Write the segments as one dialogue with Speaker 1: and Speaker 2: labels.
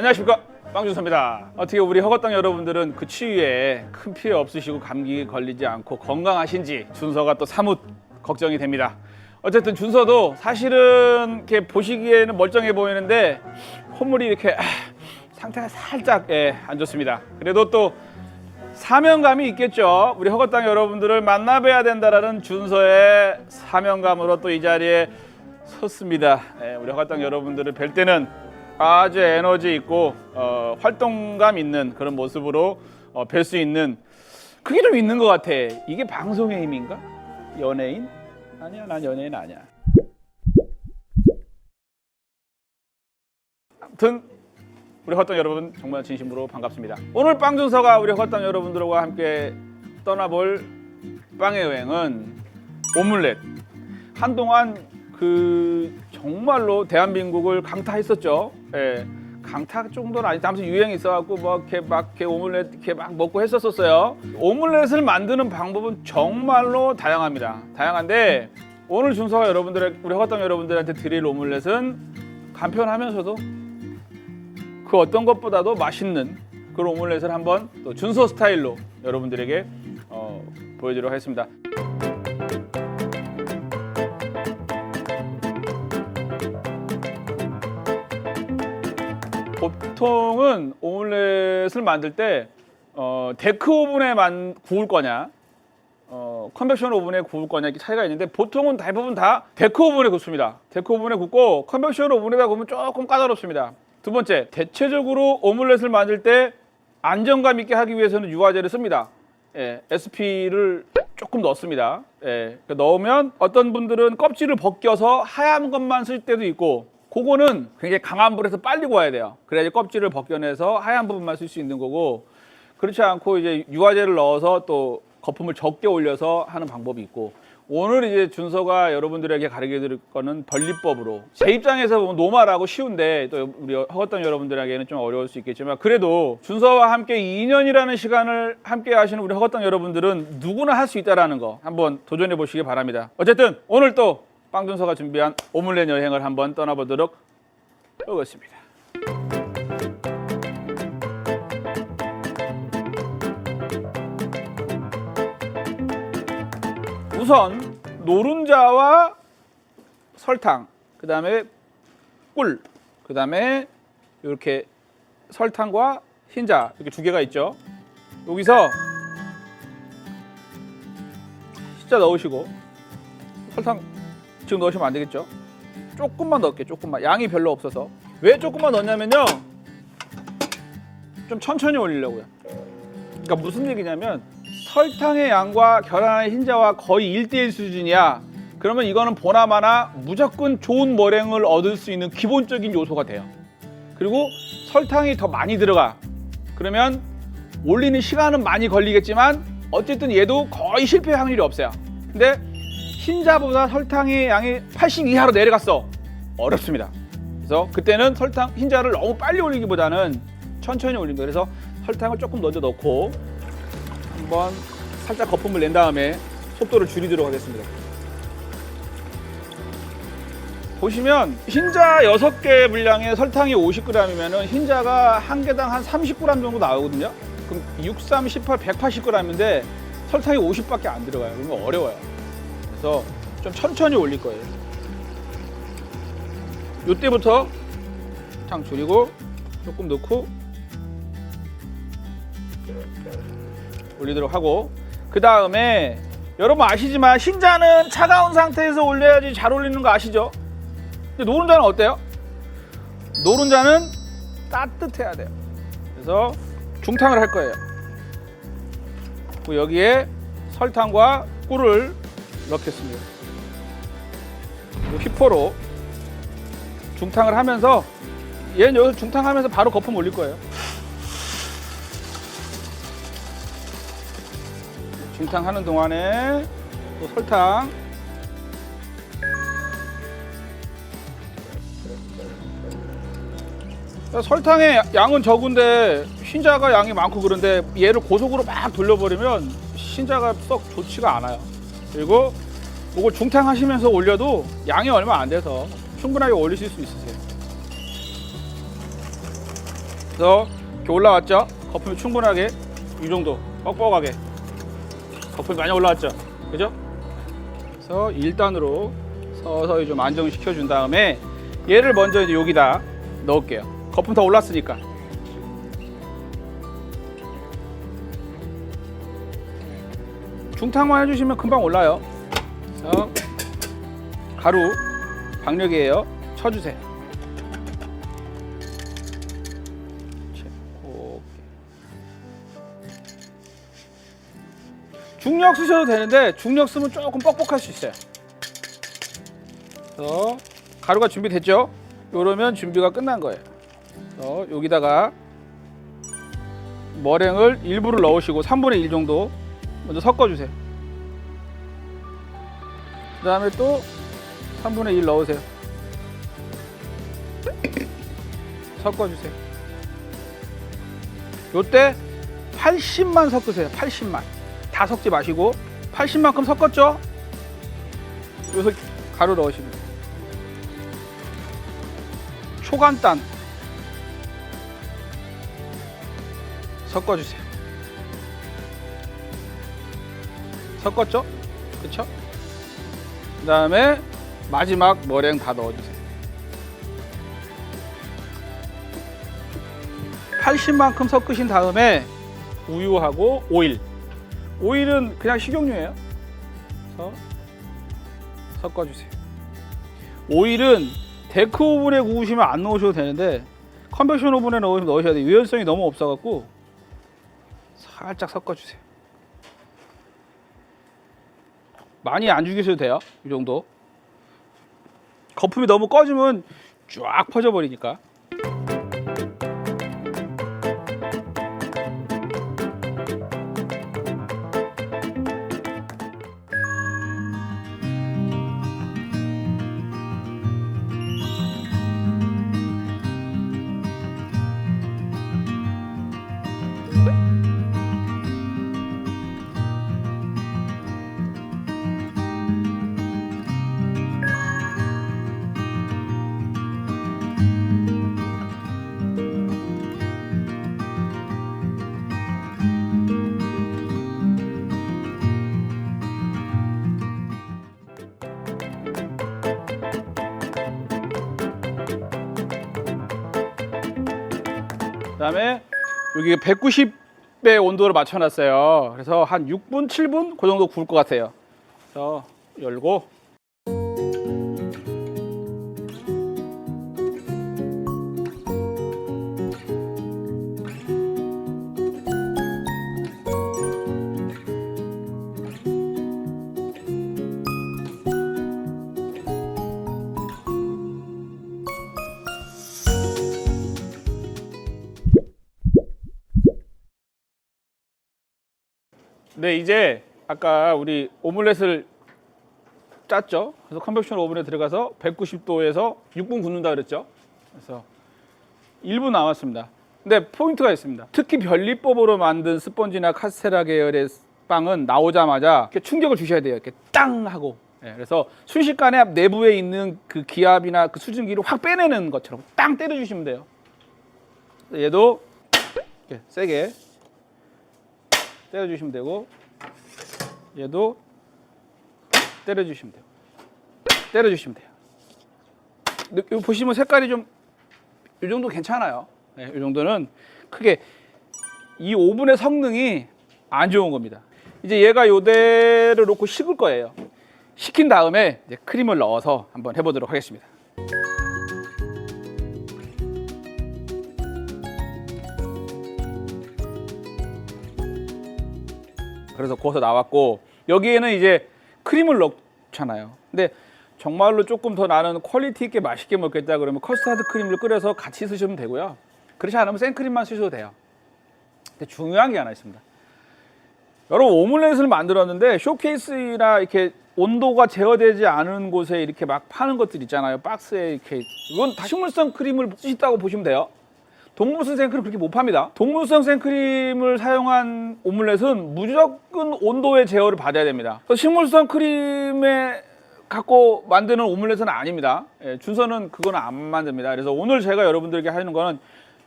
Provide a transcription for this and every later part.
Speaker 1: 안녕하십니까 빵준서입니다. 어떻게 우리 허거땅 여러분들은 그 추위에 큰 피해 없으시고 감기 걸리지 않고 건강하신지 준서가 또 사뭇 걱정이 됩니다. 어쨌든 준서도 사실은 이렇게 보시기에는 멀쩡해 보이는데 콧물이 이렇게 아, 상태가 살짝 예, 안 좋습니다. 그래도 또 사명감이 있겠죠. 우리 허거땅 여러분들을 만나봐야 된다라는 준서의 사명감으로 또 이 자리에 섰습니다. 예, 우리 허거땅 여러분들을 뵐 때는 아주 에너지 있고 어, 활동감 있는 그런 모습으로 어, 뵐수 있는 그게 좀 있는 것 같아. 이게 방송의 힘인가? 연예인? 아니야, 난 연예인 아니야. 아무튼 우리 헛당 여러분 정말 진심으로 반갑습니다. 오늘 빵준서가 우리 헛당 여러분들과 함께 떠나볼 빵의 여행은 오믈렛. 한동안 그 정말로 대한민국을 강타했었죠. 예. 강타 정도는 아니지. 아무튼 유행이 있어갖고 뭐 이렇게 막 이렇게 오믈렛 이렇게 막 먹고 했었었어요. 오믈렛을 만드는 방법은 정말로 다양합니다. 다양한데 오늘 준서가 여러분들 우리 허당 여러분들한테 드릴 오믈렛은 간편하면서도 그 어떤 것보다도 맛있는 그런 오믈렛을 한번 또 준서 스타일로 여러분들에게 어, 보여드리도록 하겠습니다. 보통은 오믈렛을 만들 때 어, 데크 오븐에 만 구울 거냐 어, 컨벡션 오븐에 구울 거냐 이렇게 차이가 있는데 보통은 대부분 다 데크 오븐에 굽습니다. 데크 오븐에 굽고 컨벡션 오븐에다 구우면 조금 까다롭습니다. 두 번째, 대체적으로 오믈렛을 만들 때 안정감 있게 하기 위해서는 유화제를 씁니다. 예, SP를 조금 넣습니다. 예, 그 넣으면 어떤 분들은 껍질을 벗겨서 하얀 것만 쓸 때도 있고 그거는 굉장히 강한 불에서 빨리 구워야 돼요. 그래야지 껍질을 벗겨내서 하얀 부분만 쓸 수 있는 거고 그렇지 않고 이제 유화제를 넣어서 또 거품을 적게 올려서 하는 방법이 있고 오늘 이제 준서가 여러분들에게 가르쳐 드릴 거는 벌리법으로 제 입장에서 보면 노말하고 쉬운데 또 우리 허것던 여러분들에게는 좀 어려울 수 있겠지만 그래도 준서와 함께 2년이라는 시간을 함께 하시는 우리 허것던 여러분들은 누구나 할 수 있다라는 거 한번 도전해 보시기 바랍니다. 어쨌든 오늘 또 빵준서가 준비한 오믈렛 여행을 한번 떠나보도록 하겠습니다. 우선 노른자와 설탕, 그 다음에 꿀, 그 다음에 이렇게 설탕과 흰자 이렇게 두 개가 있죠. 여기서 흰자 넣으시고 설탕 지금 넣으시면 안 되겠죠. 조금만 넣을게, 조금만. 양이 별로 없어서. 왜 조금만 넣냐면요. 좀 천천히 올리려고요. 그러니까 무슨 얘기냐면 설탕의 양과 계란의 흰자와 거의 1대1 수준이야. 그러면 이거는 보나마나 무조건 좋은 머랭을 얻을 수 있는 기본적인 요소가 돼요. 그리고 설탕이 더 많이 들어가. 그러면 올리는 시간은 많이 걸리겠지만 어쨌든 얘도 거의 실패 확률이 없어요. 근데 흰자보다 설탕의 양이 80 이하로 내려갔어. 어렵습니다. 그래서 그때는 설탕 흰자를 너무 빨리 올리기보다는 천천히 올립니다. 그래서 설탕을 조금 먼저 넣고 한번 살짝 거품을 낸 다음에 속도를 줄이도록 하겠습니다. 보시면 흰자 6개 분량에 설탕이 50g이면 흰자가 한 개당 한 30g 정도 나오거든요. 그럼 6, 3, 18, 180g인데 설탕이 50밖에 안 들어가요. 그러면 어려워요. 그래서 좀 천천히 올릴 거예요. 이때부터 탕 줄이고 조금 넣고 올리도록 하고 그 다음에 여러분 아시지만 흰자는 차가운 상태에서 올려야지 잘 올리는 거 아시죠? 근데 노른자는 어때요? 노른자는 따뜻해야 돼요. 그래서 중탕을 할 거예요. 여기에 설탕과 꿀을 넣겠습니다. 휘포로 중탕을 하면서 얘는 여기서 중탕하면서 바로 거품 올릴 거예요. 중탕하는 동안에 또 설탕 설탕의 양은 적은데 흰자가 양이 많고 그런데 얘를 고속으로 막 돌려버리면 흰자가 썩 좋지가 않아요. 그리고 이걸 중탕하시면서 올려도 양이 얼마 안 돼서 충분하게 올리실 수 있으세요. 그래서 이렇게 올라왔죠? 거품이 충분하게 이 정도 뻑뻑하게 거품이 많이 올라왔죠? 그죠? 그래서 1단으로 서서히 좀 안정시켜 준 다음에 얘를 먼저 여기다 넣을게요. 거품 더 올랐으니까. 중탕만 해주시면 금방 올라요. 그래서 가루 박력이에요. 쳐주세요. 중력 쓰셔도 되는데 중력 쓰면 조금 뻑뻑할 수 있어요. 그래서 가루가 준비됐죠? 이러면 준비가 끝난 거예요. 여기다가 머랭을 일부를 넣으시고 3분의 1 정도 먼저 섞어주세요. 그 다음에 또 3분의 1 넣으세요. 섞어주세요. 요때 80만 섞으세요. 80만. 다 섞지 마시고 80만큼 섞었죠? 여기서 가루 넣으시면 돼요. 초간단 섞어주세요. 섞었죠? 그쵸? 그 다음에 마지막 머랭 다 넣어주세요. 80만큼 섞으신 다음에 우유하고 오일. 오일은 그냥 식용유예요. 그래서 섞어주세요. 오일은 데크 오븐에 구우시면 안 넣으셔도 되는데 컨벡션 오븐에 넣으셔야 돼요. 유연성이 너무 없어갖고 살짝 섞어주세요. 많이 안 죽이셔도 돼요. 이 정도. 거품이 너무 꺼지면 쫙 퍼져 버리니까. 그다음에 여기 190배 온도를 맞춰놨어요. 그래서 한 6분, 7분 그 정도 구울 것 같아요. 그래서 열고 네 이제 아까 우리 오믈렛을 짰죠. 그래서 컨벡션 오븐에 들어가서 190도에서 6분 굽는다 그랬죠. 그래서 1분 남았습니다. 근데 포인트가 있습니다. 특히 변리법으로 만든 스펀지나 카스테라 계열의 빵은 나오자마자 이렇게 충격을 주셔야 돼요. 이렇게 땅 하고. 예, 그래서 순식간에 내부에 있는 그 기압이나 그 수증기를 확 빼내는 것처럼 땅 때려주시면 돼요. 얘도 이렇게 세게 때려주시면 되고 얘도 때려주시면 돼요. 때려주시면 돼요. 이거 보시면 색깔이 좀 이 정도 괜찮아요. 네, 이 정도는 크게 이 오븐의 성능이 안 좋은 겁니다. 이제 얘가 요대로 놓고 식을 거예요. 식힌 다음에 크림을 넣어서 한번 해보도록 하겠습니다. 그래서 구워서 나왔고 여기에는 이제 크림을 넣잖아요. 근데 정말로 조금 더 나는 퀄리티 있게 맛있게 먹겠다 그러면 커스타드 크림을 끓여서 같이 쓰시면 되고요. 그렇지 않으면 생크림만 쓰셔도 돼요. 근데 중요한 게 하나 있습니다. 여러분 오믈렛을 만들었는데 쇼케이스나 이렇게 온도가 제어되지 않은 곳에 이렇게 막 파는 것들 있잖아요. 박스에 이렇게 이건 다 식물성 크림을 쓰셨다고 보시면 돼요. 동물성 생크림 그렇게 못 팝니다. 동물성 생크림을 사용한 오믈렛은 무조건 온도의 제어를 받아야 됩니다. 식물성 크림에 갖고 만드는 오믈렛은 아닙니다. 예, 준서는 그거는 안 만듭니다. 그래서 오늘 제가 여러분들에게 하는 거는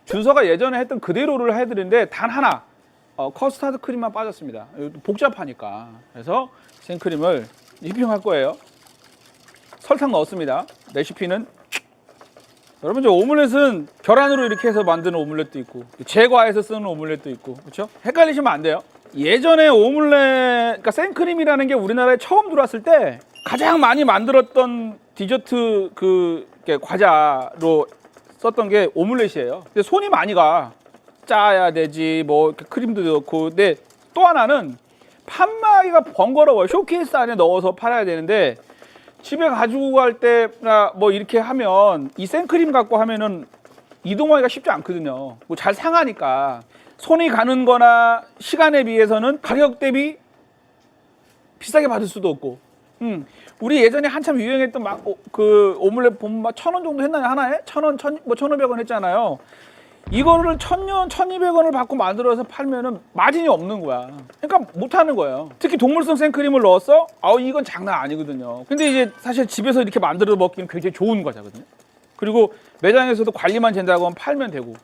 Speaker 1: 준서가 예전에 했던 그대로를 해드리는데 단 하나 어, 커스타드 크림만 빠졌습니다. 복잡하니까 그래서 생크림을 휘핑할 거예요. 설탕 넣었습니다. 레시피는 여러분 저 오믈렛은 계란으로 이렇게 해서 만드는 오믈렛도 있고 제과해서 쓰는 오믈렛도 있고 그렇죠? 헷갈리시면 안 돼요. 예전에 오믈렛 그러니까 생크림이라는 게 우리나라에 처음 들어왔을 때 가장 많이 만들었던 디저트 그 과자로 썼던 게 오믈렛이에요. 근데 손이 많이 가. 짜야 되지 뭐 크림도 넣고 근데 또 하나는 판매하기가 번거로워요. 쇼케이스 안에 넣어서 팔아야 되는데 집에 가지고 갈 때나 뭐 이렇게 하면 이 생크림 갖고 하면은 이동하기가 쉽지 않거든요. 뭐 잘 상하니까 손이 가는 거나 시간에 비해서는 가격 대비 비싸게 받을 수도 없고. 음. 우리 예전에 한참 유행했던 막 그 오믈렛 보면 천원 정도 했나요? 하나에? 천 원, 천, 뭐 천오백 원 했잖아요. 이거를 천년, 천이백 원을 받고 만들어서 팔면은 마진이 없는 거야. 그러니까 못 하는 거예요. 특히 동물성 생크림을 넣었어? 아우, 이건 장난 아니거든요. 근데 이제 사실 집에서 이렇게 만들어 먹기는 굉장히 좋은 과자거든요. 그리고 매장에서도 관리만 된다고 하면 팔면 되고.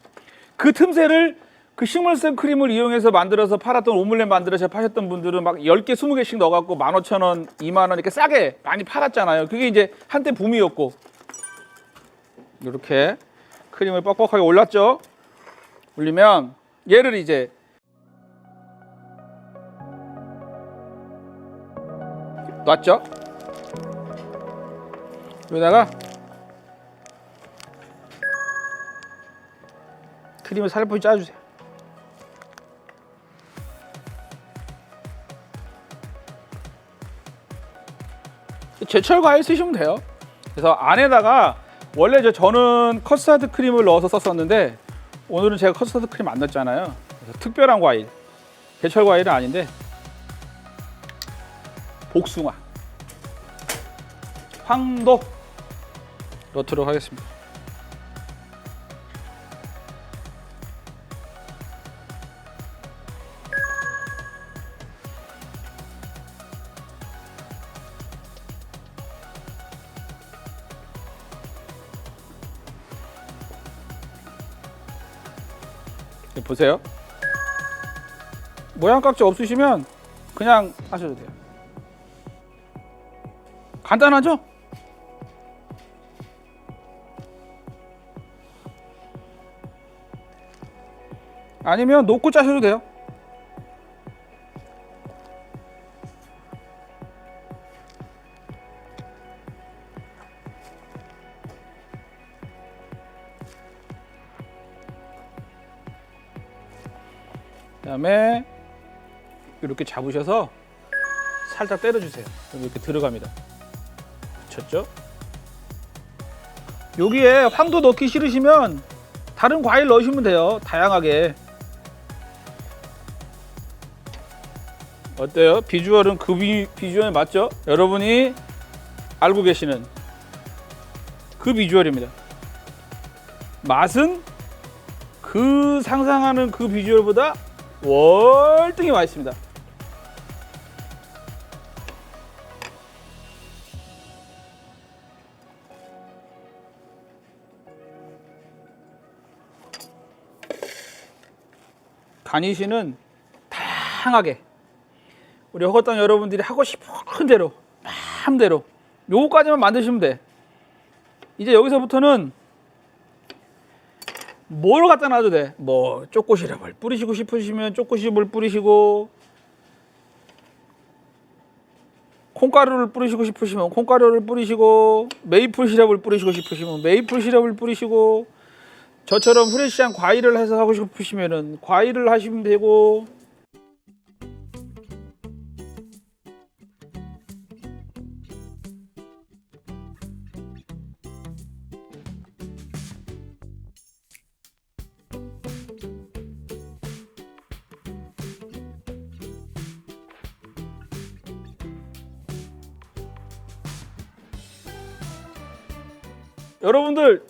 Speaker 1: 그 틈새를 그 식물 생크림을 이용해서 만들어서 팔았던 오믈렛 만들어서 파셨던 분들은 막 10개, 20개씩 넣어갖고 15,000원, 2만원 이렇게 싸게 많이 팔았잖아요. 그게 이제 한때 붐이었고. 이렇게 크림을 뻑뻑하게 올랐죠. 올리면 얘를 이제 놨죠. 여기다가 크림을 살포시 짜주세요. 제철 과일 쓰시면 돼요. 그래서 안에다가 원래 저 저는 커스타드 크림을 넣어서 썼었는데 오늘은 제가 커스터드 크림 안 넣었잖아요. 그래서 특별한 과일, 제철 과일은 아닌데 복숭아, 황도 넣도록 하겠습니다. 보세요. 모양 깍지 없으시면 그냥 하셔도 돼요. 간단하죠? 아니면 놓고 짜셔도 돼요. 그다음에 이렇게 잡으셔서 살짝 때려주세요. 그럼 이렇게 들어갑니다. 붙였죠? 여기에 황도 넣기 싫으시면 다른 과일 넣으시면 돼요. 다양하게. 어때요? 비주얼은 그 비, 비주얼 맞죠? 여러분이 알고 계시는 그 비주얼입니다. 맛은 그 상상하는 그 비주얼보다 월등히 맛있습니다. 간이시는 다양하게 우리 허거땅 여러분들이 하고 싶은 대로 마음대로 요거까지만 만드시면 돼. 이제 여기서부터는 뭘 갖다 놔도 돼. 뭐 쪼꼬시럽을 뿌리시고 싶으시면 쪼꼬시럽을 뿌리시고 콩가루를 뿌리시고 싶으시면 콩가루를 뿌리시고 메이플 시럽을 뿌리시고 싶으시면 메이플 시럽을 뿌리시고 저처럼 프레시한 과일을 해서 하고 싶으시면은 과일을 하시면 되고 여러분들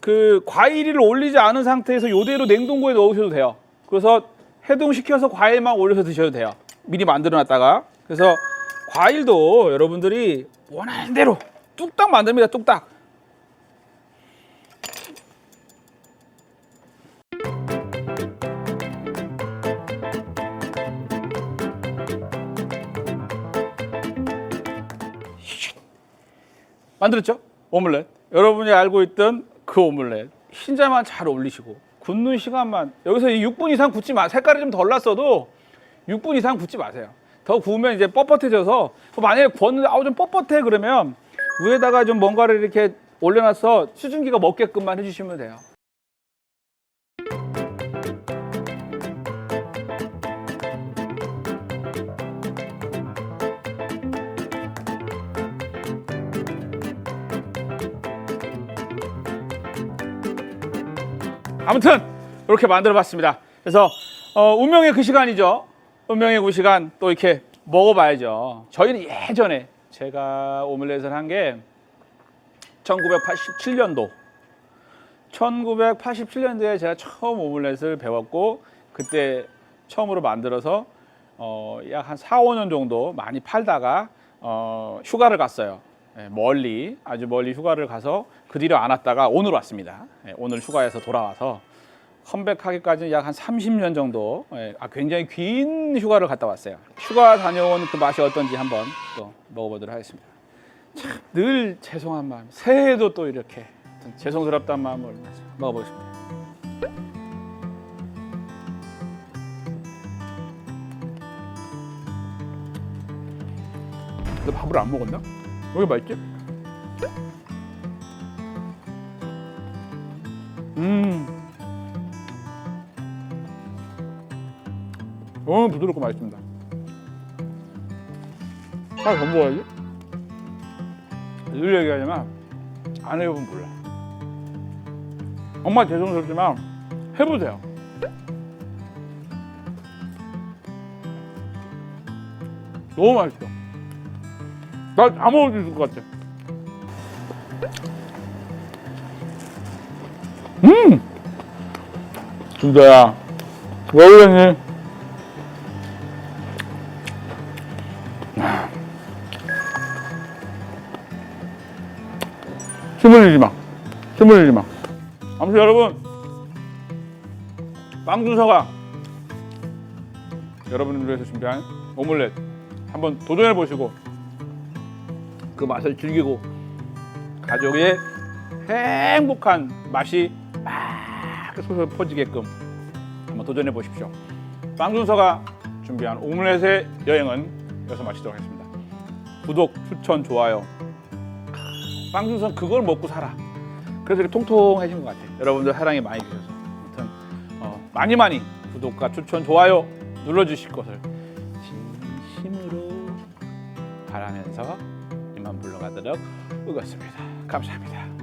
Speaker 1: 그 과일을 올리지 않은 상태에서 요대로 냉동고에 넣으셔도 돼요. 그래서 해동시켜서 과일만 올려서 드셔도 돼요. 미리 만들어 놨다가. 그래서 과일도 여러분들이 원하는 대로 뚝딱 만듭니다. 뚝딱. 만들었죠? 오믈렛. 여러분이 알고 있던 그 오믈렛. 흰자만 잘 올리시고 굽는 시간만 여기서 이 6분 이상 굽지 마. 색깔이 좀 덜 났어도 6분 이상 굽지 마세요. 더 구우면 이제 뻣뻣해져서 만약에 구웠는데 아우 좀 뻣뻣해 그러면 위에다가 좀 뭔가를 이렇게 올려놔서 수증기가 먹게끔만 해주시면 돼요. 아무튼 이렇게 만들어봤습니다. 그래서 어, 운명의 그 시간이죠. 운명의 그 시간 또 이렇게 먹어봐야죠. 저희는 예전에 제가 오믈렛을 한 게 1987년도 1987년도에 제가 처음 오믈렛을 배웠고 그때 처음으로 만들어서 어, 약 한 4, 5년 정도 많이 팔다가 어, 휴가를 갔어요. 예, 멀리 아주 멀리 휴가를 가서 그 뒤로 안 왔다가 오늘 왔습니다. 예, 오늘 휴가에서 돌아와서 컴백하기까지 약 한 30년 정도 예, 아, 굉장히 긴 휴가를 갔다 왔어요. 휴가 다녀온 그 맛이 어떤지 한번 또 먹어보도록 하겠습니다. 참 늘 죄송한 마음 새해에도 또 이렇게 죄송스럽다는 마음을 먹어보겠습니다. 너 밥을 안 먹었나? 여기 맛있지? 음. 너무 부드럽고 맛있습니다. 하나 더 먹어야지. 늘 얘기하지만 안 해보면 몰라. 정말 죄송스럽지만 해보세요. 너무 맛있어. 나다 먹을 수 있을 것 같아. 음! 준서야, 왜 그러니? 힘 흘리지 마. 힘 흘리지 마. 아무튼 여러분, 빵준서가 여러분을 위해서 준비한 오믈렛 한번 도전해 보시고 그 맛을 즐기고 가족의 행복한 맛이 막 솔솔 퍼지게끔 한번 도전해 보십시오. 빵준서가 준비한 오믈렛의 여행은 여기서 마치도록 하겠습니다. 구독, 추천, 좋아요. 빵준서 그걸 먹고 살아. 그래서 이렇게 통통해진 것 같아요. 여러분들 사랑이 많이 주셔서 아무튼 어, 많이 많이 구독과 추천, 좋아요 눌러주실 것을 진심으로 바라면서 물러가도록 하겠습니다. 감사합니다.